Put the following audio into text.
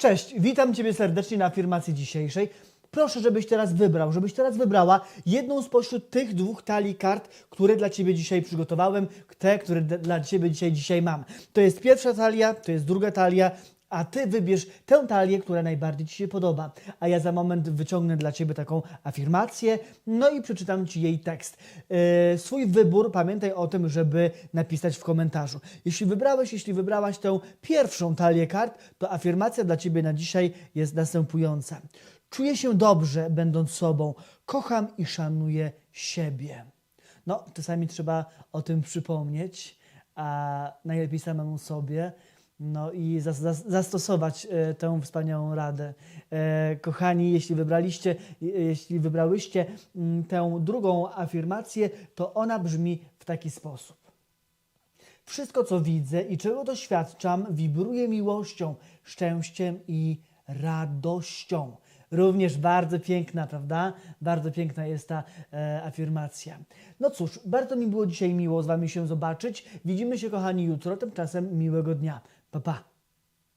Cześć, witam Ciebie serdecznie na afirmacji dzisiejszej. Proszę, żebyś teraz wybrał, żebyś teraz wybrała jedną spośród tych dwóch talii kart, które dla Ciebie dzisiaj przygotowałem, te, które dla Ciebie dzisiaj, dzisiaj mam. To jest pierwsza talia, to jest druga talia, a Ty wybierz tę talię, która najbardziej Ci się podoba. A ja za moment wyciągnę dla Ciebie taką afirmację, no i przeczytam Ci jej tekst. Yy, swój wybór pamiętaj o tym, żeby napisać w komentarzu. Jeśli wybrałeś, jeśli wybrałaś tę pierwszą talię kart, to afirmacja dla Ciebie na dzisiaj jest następująca. Czuję się dobrze, będąc sobą. Kocham i szanuję siebie. No, czasami trzeba o tym przypomnieć, a najlepiej samemu sobie. No i zas, zas, zastosować e, tę wspaniałą radę. E, kochani, jeśli wybraliście, je- jeśli wybrałyście mm, tę drugą afirmację, to ona brzmi w taki sposób. Wszystko, co widzę i czego doświadczam, wibruje miłością, szczęściem i radością. Również bardzo piękna, prawda? Bardzo piękna jest ta e, afirmacja. No cóż, bardzo mi było dzisiaj miło z Wami się zobaczyć. Widzimy się, kochani, jutro. Tymczasem miłego dnia. Pa, pa.